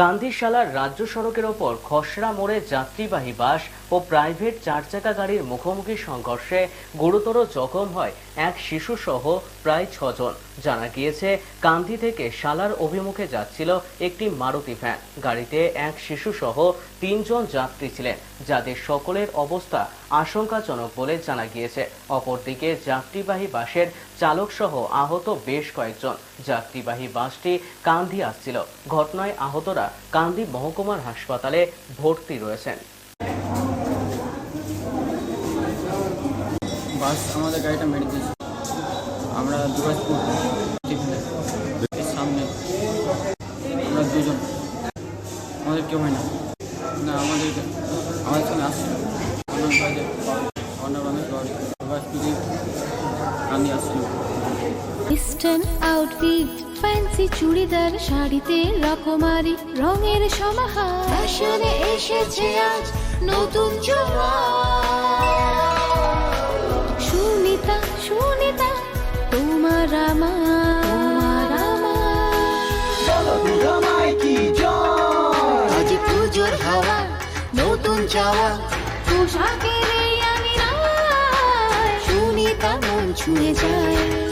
কান্দিশালার রাজ্য সড়কের ওপর খসড়া মোড়ে যাত্রীবাহী বাস ও প্রাইভেট চার চাকা গাড়ির মুখোমুখি সংঘর্ষে গুরুতর জখম হয় এক শিশু সহ প্রায় ছজন। জানা গিয়েছে কান্দি থেকে শালার অভিমুখে যাচ্ছিল একটি মারুতি ভ্যান। গাড়িতে এক শিশু সহ তিনজন যাত্রী ছিলেন, যাদের সকলের অবস্থা আশঙ্কাজনক বলে জানা গিয়েছে। অপরদিকে, যাত্রীবাহী বাসের চালক সহ আহত বেশ কয়েকজন। যাত্রীবাহী বাসটি কান্দি আসছিল। ঘটনায় আহতরা কান্দি মহকুমার হাসপাতালে ভর্তি রয়েছেন। বাস আমাদের গাড়িটা মেরে দিয়েছে। আমরা দুরাজপুর টিফিনে এর সামনে আমরা দুজন। আমাদের কেউ হয় না। না আমাদের আমাদের সঙ্গে আসছিল। আউটফিট ফ্যান্সি চুড়িদার শাড়িতে রকমারি রঙের সমাহার। ফ্যাশনে এসেছে আজ নতুন সুনিতা সুনিতা তোমার আমার আমার। আজ পুজোর হাওয়া নতুন চাওয়া। পোশাকের আমি সুনিতা মন ছুঁয়ে যায়।